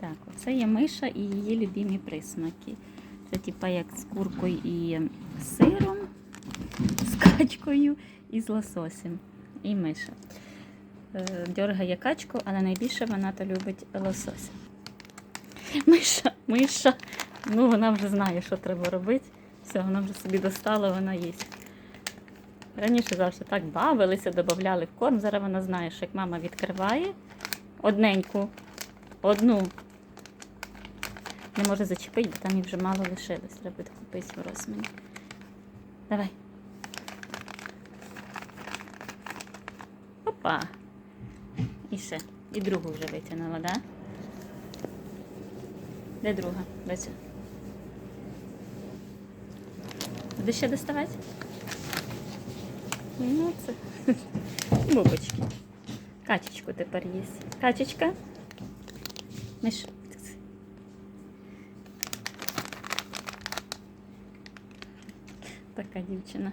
Так, оце є миша і її любимі присмаки. Це типа як з куркою і сиром, з качкою і з лососем. І миша. Е, Дьоргає качку, але найбільше вона то любить лосося. Миша, миша. Ну, вона вже знає, що треба робити. Все, вона вже собі достала, вона їсть. Раніше завжди так бавилися, додавали в корм. Зараз вона знає, що як мама відкриває одненьку, одну. Не може зачепити, бо там їх вже мало лишилось. Треба буде купити в розмірі. Давай. Опа. І ще. І другу вже витягнула? Да? Де друга? Ця? Буде ще доставати? Ну, це бубочки. Качечку тепер їсть. Качечка. Миш. Така дівчина.